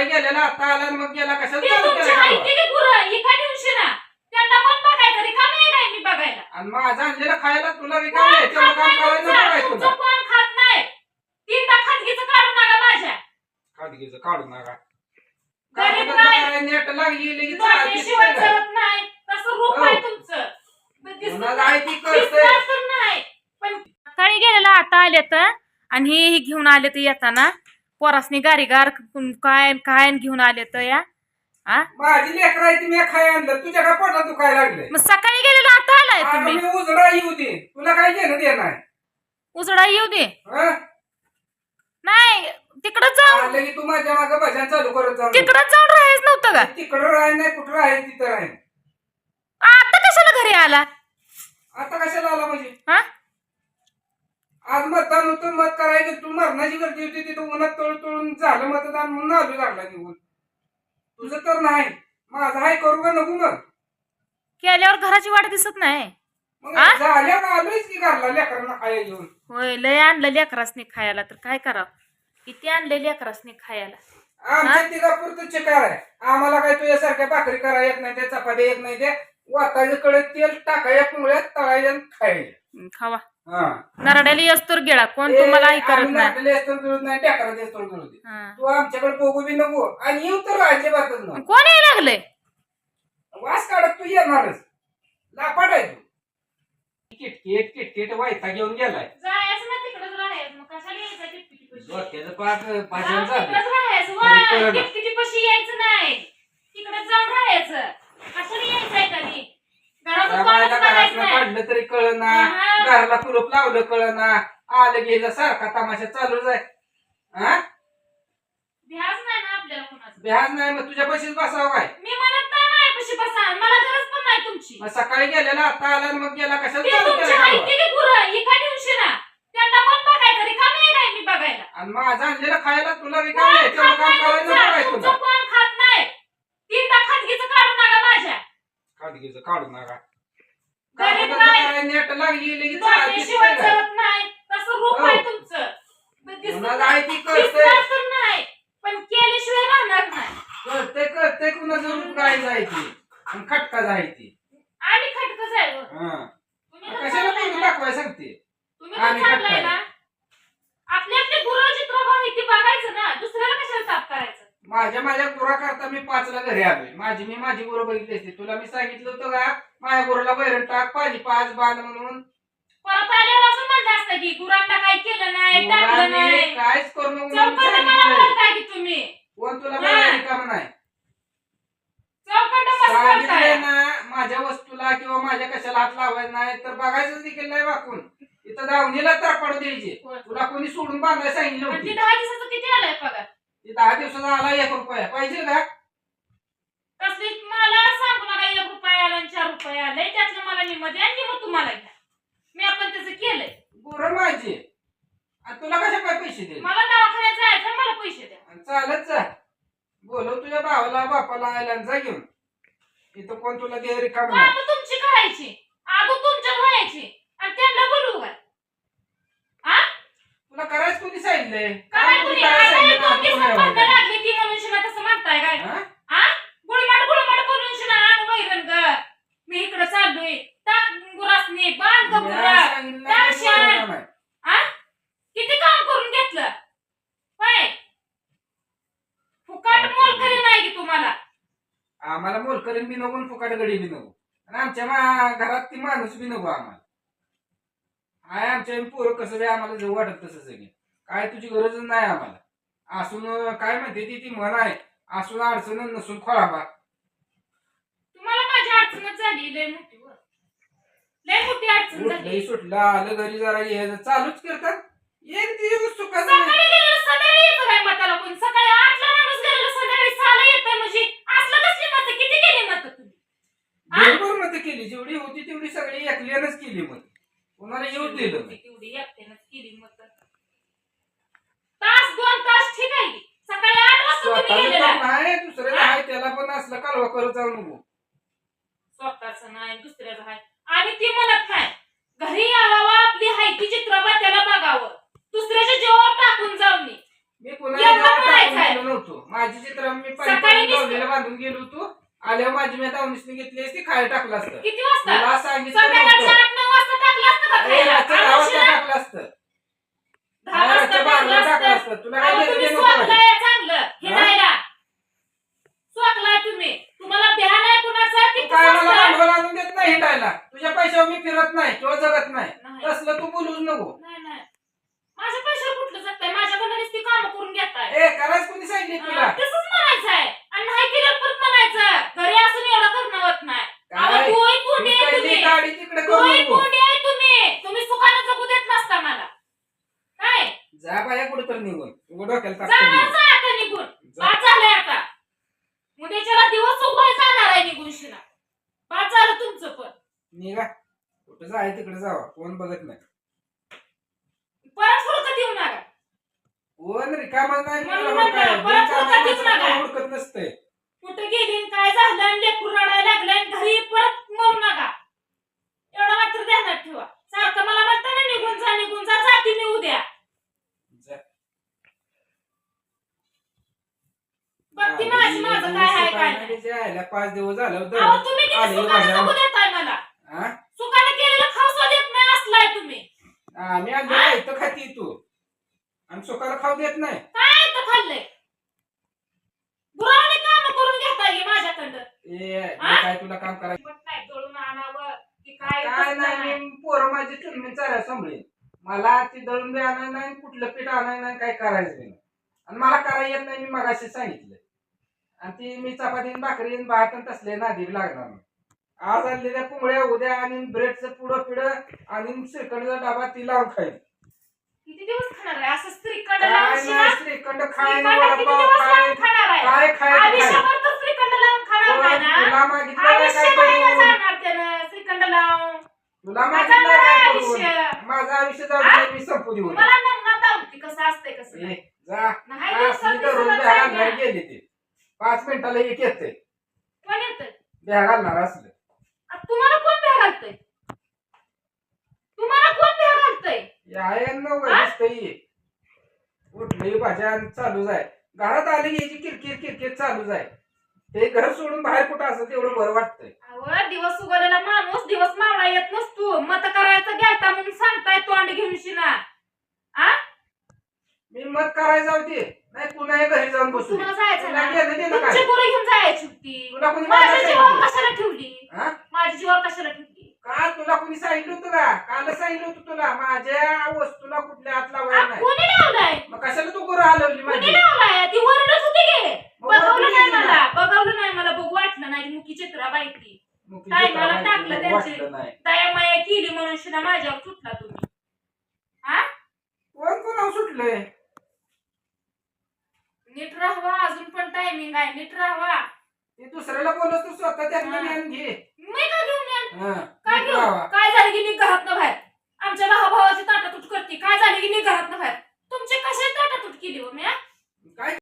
सकाळी गेलेला आता आला आणि मग गेला कशाला ते चालू तुमची केलं आहे कामाला? ती की गुरं? इका दिवशी ना त्यांना पण बघायचं? रिकामी आहे काय मी बघायला. आणि माझं आणलेलं खायला तुला रिकाम आहे कोण तेवढं खात काम नाही करायचं नाही काय तुमचं तुला तुमचं कोण खात नाही? तीनदा खाजगीचं काढू नका माझ्या. खाजगीचं काढू नका. गरीब कामाला नाही. काय नेट लागली शिवाय नाही काय? करत नाही. तसं रूप हो. आहे तुमचं. पण दिसत कोणाला आहे ती कळतंय. दिसणार तर नाही. पण सकाळी गेलेला आता आले तर आणि हे हे घेऊन आले तर येताना. पोरासनी गारीगार काय काय घेऊन आले तर या? आ? माझी लेकर आहे ती मी खाय आणलं. तुझ्या का पोटात दुखायला लागले मग सकाळी गेलेला आता आलाय तुम्ही? मी उजडा येऊ दे. तुला काय घेणं देणं आहे उजडा येऊ दे? हं? नाही तिकडं जाऊन की तू माझ्या मागं भजन चालू करत जाऊ तिकडं जाऊन राहायच नव्हतं का? तिकडं राह नाही कुठं राहील तिथं राहील आता कशाला घरी आला? आता कशाला आला म्हणजे? हा? आज मतदान होतं मत करायचं तू मरणाची गर्दी होती तिथं उन्हात तोळ तोळून झालं मतदान म्हणून आलो लागला निघून. तुझं तर नाही माझं हाय करू का नको मग? केल्यावर घराची वाट दिसत नाही. मग आ? झाल्यावर आलोयच की घरला लेकरांना खायला घेऊन. होय लय आणलं लेकरासनी खायला तर काय करावं? किती आणले लेकरासनी खायला? आमच्या तिघापुरतं चिकार आहे. आम्हाला काय तुझ्यासारख्या भाकरी करा येत नाही त्या चपात्या येत नाही त्या वाटायचं कडे तेल टाकायच्या पुंगळ्यात तळायच्या आणि खायच्या. हं, खावा. नरड्याला येस तर गेला. कोण ते तुम्हाला हे करत नाही. हं. तू आमच्याकडे बघू बी नको. आणि येऊ तर अजिबातच नको कोण यायला लागलंय? वास काढत तू येणारच. लापाट आहे तू. किटकिट किटकिट वायता घेऊन गेलाय. जायचं ना तिकडच राहायचं. मग कशाला यायचं किटकिटी डोक्याचं पाक भाजन झालं तिकडच राहायचं. तरी कळलं. वा किटकिटी पशी यायचं नाही. तिकडे जाऊन राहायचं. कशाला कधी कोणच काढलं तरी कळना. घराला कुलूप लावलं कळना. आलं गेलं सारखा तमाशा चालू जाय हा? ध्यास नाही ना आपल्याला कोणाचं? भ्याज नाही मग तुझ्या पैसेच बसावं काय? मी म्हणत नाही माझ्यापाशी बसा. मला गरज पण नाही तुमची. मग सकाळी गेलेला आता आला आणि मग गेला. कशाला ते चालू तुमची केलं आहे कामाला? ती की गुरं एका दिवशी ना. त्यांना पण बघायचं रिकामी आहे काय मी बघायला. आणि माझं आणलेलं खायला तुला रिकाम तेवढं काम करायचं नाही काय तुमचं? तुला. कोण खात नाही? तीनदा खाजगीचं काढू नका माझ्या. खाजगीचं काढू नका. नाही. काय? नेट लागली शिवाय नाही काय? करत नाही. तसं रूप हो. आहे तुमचं? पण दिसत कोणाला आहे ती कळतंय दिसणार तर नाही पण केल्याशिवाय राहणार नाही. कळतंय कळतंय कुणाचं रूप काय जायची? आणि खटका जायची. आणि खटकच आहे हो. हा तुम्ही तर कशाला चांगलाय तू ना? दाखवाय सांगते. तुम्ही तर चांगलाय खटका. ना. आपले आपले गुरु चित्र माहिती बघायचं ना. दुसऱ्याला कशाला ताप करायचं? माझ्या माझ्या गुरा करता मी पाचला घरी आलोय. माझी मी माझी गुरु बघितली असते. तुला मी सांगितलं होतं का? माझ्या गुरुला बैरण टाक पाहिजे पाच बांध म्हणून. परत आल्यावर असं म्हणलं असतं की गुरांना काही केलं नाही टाकलं गुरांनी नाही. काहीच करू नको म्हणून चौकट मला सांगितलंय. म्हणताय की तुम्ही. कोण तुला हा. रिकामं नाही? चौकट मस्त सांगितलंय म्हणताय ना माझ्या वस्तूला किंवा माझ्या कशाला हात लावायचा नाही तर बघायचं देखील नाही वाकून. इथं दावणीला तर पडू द्यायचे तुला कोणी सोडून बांधायला सांगितलं आणि ती होती दहा दिवसाचं किती आलाय पगार? ती दहा दिवसाचा आला एक रुपया. पाहिजे का? तसली मला सांगू नका एक रुपया आला आणि चार रुपये आले. त्यातलं मला निम द्या आणि निम तुम्हाला घ्या. मी आपण त्याचं केलंय. गुरं माझी. आणि तुला कशा काय पैसे दे मला दवाखान्यात जायचं मला पैसे द्या. चालत जा. बोलव तुझ्या भावाला बापाला आयला आणि जा घेऊन. इथं कोण तुला दे रिकाम कामं तुमची करायची. आगो तुमच्या व्हायची आणि त्यांना बोलवू का तुला करायचं कोणी सांगितलंय? काय कोणी? लागली ती म्हणून शिना तसं म्हणताय काय? हा? हा गुळमाट गुळमाट करून शिना आण वैरण ग. मी इकडे चाललोय. टाक गुरासनी बांध ग मी गुरा सांगितलं नाही, त्या शाळेत. बोलवलं नाही. किती काम करून घेतलं? होय. फुकाट मोल करी नाही की तुम्हाला? आम्हाला मोलकरीन बी नको आणि फुकाट गडी बी नको. आणि आमच्या मा- घरात ती माणूस बी नको आम्हाला. हाय आमच्या पोरं कसं बी आम्हाला जवळ वाटत तसं सगळे. काय तुझी गरजच नाही आम्हाला. असून काय म्हणते ती? ती म्हण आहे असून अडचण नसून खोळाबा. तुम्हाला माझी अडचणच झाली लय मोठी. लय मोठी अडचण झाली. उठलंही सुटलं. आलं घरी जरा ये चालूच करतात. एक दिवस चुकाचं नाही. सकाळी गेलेलं संध्याकाळी येतं काय मताला कोण. सकाळी आठला माणूस गेलेलं सहाला म्हणजे असलं कसली मत? किती गेली मत तुम्ही? हा? बरोबर मत केली. जेवढी होती तेवढी सगळी एकल्यानंच केली मत. कोणाला येऊ दिलं नाही. तेवढी एकट्यानंच केली मत तास दोन तास ठीक आहे की. सकाळी आठ वाजता तुम्ही स्वतःचं गेलेला पण आहे त्याला पण असलं कालवा करत जाऊ नको? स्वतःच नाही दुसऱ्याचं आहे आणि ती म्हणत नाही घरी यावं आपली हायती चित्रपट त्याला बघावं. दुसऱ्याच्या जेव्हा टाकून जाऊ नये मी पुन्हा एवढं जेव्हा टाकून म्हणायचंय. गेलो नव्हतो. माझी चित्र मी सकाळी पाणी नुसतं- लावलेलं बांधून गेलो होतो. आल्यावर माझी मी दावणीसनी घेतली असती खायला टाकलं असतं. किती वाजता? तुला सांगितलं संध्याकाळच्या नव्हतं. आठ नऊ वाजता टाकलं असतं का अरे, खायला? टाकलं असतं. दहा वाजता टाकलं असतं. अहो, स्वतःला तुम्ही तुम्हाला ध्यान आहे कुणाचं की तू काय कसं मला असतं? भांडवल आणून देत नाही हिंडायला? तुझ्या पैशावर मी फिरत नाही किंवा जगत नाही. नाही. तसलं तू बोलूच नको. नाही नाही. माझ्या पैशावर कुठलं जगताय? माझ्याकडनं नुसती कामं करून घेताय. ए करायच कोणी सांगितली तुला? तसंच म्हणायचं आहे आणि नाही केलं परत म्हणायचं. घरी असून एवढं करणं होत नाही अहो, काय डोळे तू कोंडी आहे पहिली तुम्ही गाडी तिकडे करू डोळे नको कोंडी आहे तुम्ही तुम्ही सुखानं जगू देत नसता मला काय जा बाया कुठे तर निघून उघड डोक्याला ताप जाणार करून जा आता निघून जा. बाद झालंय आता उद्याच्याला दिवस उगवाय जाणार आहे निघून शिना बाद झालं तुमचं पण निघा. कुठं जाय तिकडे जावा. कोण बघत नाही. परत देऊ नका. कोण रिकामा नाही. म्हणून तुला म्हणलं, काय, परत नका. हुडकत नसतंय. कुठं गेली आणि काय झालं आणि लेकरू रडायला लागलं आणि घरी परत मरू नका. एवढं मात्र ध्यानात ठेवा. सारखं मला म्हणता ना निघून जा निघून जा. जाती मी उद्या. जा. बघती माझी माझं काय आहे काय नाही, नाही. जे आयला पाच दिवस झालं अहो तुम्ही किती आले सुखानं माझ्या- जगू देताय मला हा? सुखाने केलेलं खाऊ देत नाही असलाय तुम्ही आम्ही आलो इथं खाती तू. आणि सुखाला खाऊ देत नाही. काय तर खाल्लंय? बुरावणी काम करून घेताय माझ्याकडं. ए? मी काय तुला काम करायचं मग काय दळून आणावं की काय काय कसलं नाही नाही. मी पोरं माझी चुलमी चालाय सांभाळीन. मला ती दळून बी आणाय नाही कुठलं पीठ आणाय नाही काय करायचं बी नाही. आणि मला करायला येत नाही मी मगाशी सांगितलं. आणि ती मी चपाती आणि भाकरी आणि भात आणि तसले नादी लागणार नाही. आज आणलेल्या पुंगळ्या उद्या आणि ब्रेडचं पुढं पिढं आणि श्रीखंडचा डबा ती लावून खाईल. किती दिवस खाणार आहे? असं श्रीखंड काय लावून शिना? नाही श्रीखंड खाय श्रीखंड किती वडापाव दिवस खाय लावून खाणार आहे? काय खायचं खाय आयुष्यभर तर श्रीखंड लावून खाणार नाही ना? तुला मागितलं काय आयुष्यभर नाही करू जाणार त्यानं श्रीखंड लावून. तुला मागितलं काय आयुष्य करू? माझं आयुष्य जाऊ हा? दे मी संपू देऊ मला नमना दावती कसं असतंय कसं ए, नाही. जा. नाही असली दिवसात तर रोज दिवसात बिहार जायला. घरी गेली ते. पाच मिनिटाला एक येते कोण घालणार असलं. तुम्हाला कोण भ्या घालतंय? तुम्हाला कोण भ्या घालतंय? आहे न? दिसतंय उठली भाज्या चालूच आहे. घरात आली याची किरकिर किरकिर चालूच आहे. ते घर सोडून बाहेर कुठं असं तेवढं बरं वाटतंय. अहो दिवस उगवलेला माणूस दिवस मावळा येत नसतो. मत करायचं गेलता म्हणून सांगताय तोंड घेऊन शिना. मी मत जाऊ दे नाही पुन्हा घरी जाऊन बसू जायचं तुला ना. घेणं देणं तुमची काय? पोरं घेऊन जायची होती तुला कोणी माझ्या मागायला जीवावर सांगितलं? कशाला ठेवली? हा? माझ्या जीवावर कशाला ठेवली? का तुला कोणी सांगितलं होतं का? काल सांगितलं होतं तुला. माझ्या वस्तूला कुठल्या हात लावायला आ, नाही. कोणी लावलाय? मग कशाला तू गुरु हलवली कोणी माझी लावलाय ती वरडत होती गे मग बघवलं वरडली नाही ना. मला बघवलं नाही मला बघू वाटलं नाही मुकी चित्रा बायकी मग ती काय चित्रा मला माहिती टाकलं नाही, त्यांची. वाटलं नाही दया माया केली म्हणून शिना माझ्यावर सुटला तुम्ही हा कोण कोण सुटलंय नीट राहावा अजून पण टायमिंग आहे नीट राहावा ते दुसऱ्याला बोलत तू स्वतः त्यातलं. ज्ञान घे मी का घेऊन येईन? हा, काय नीट घेऊ राहावा. काय झालं की मी घरात बाहेर आमच्या भावाची ताटातूट करते काय झालं की मी घरात बाहेर तुमची कशी ताटातूट केली हो मी हा? काय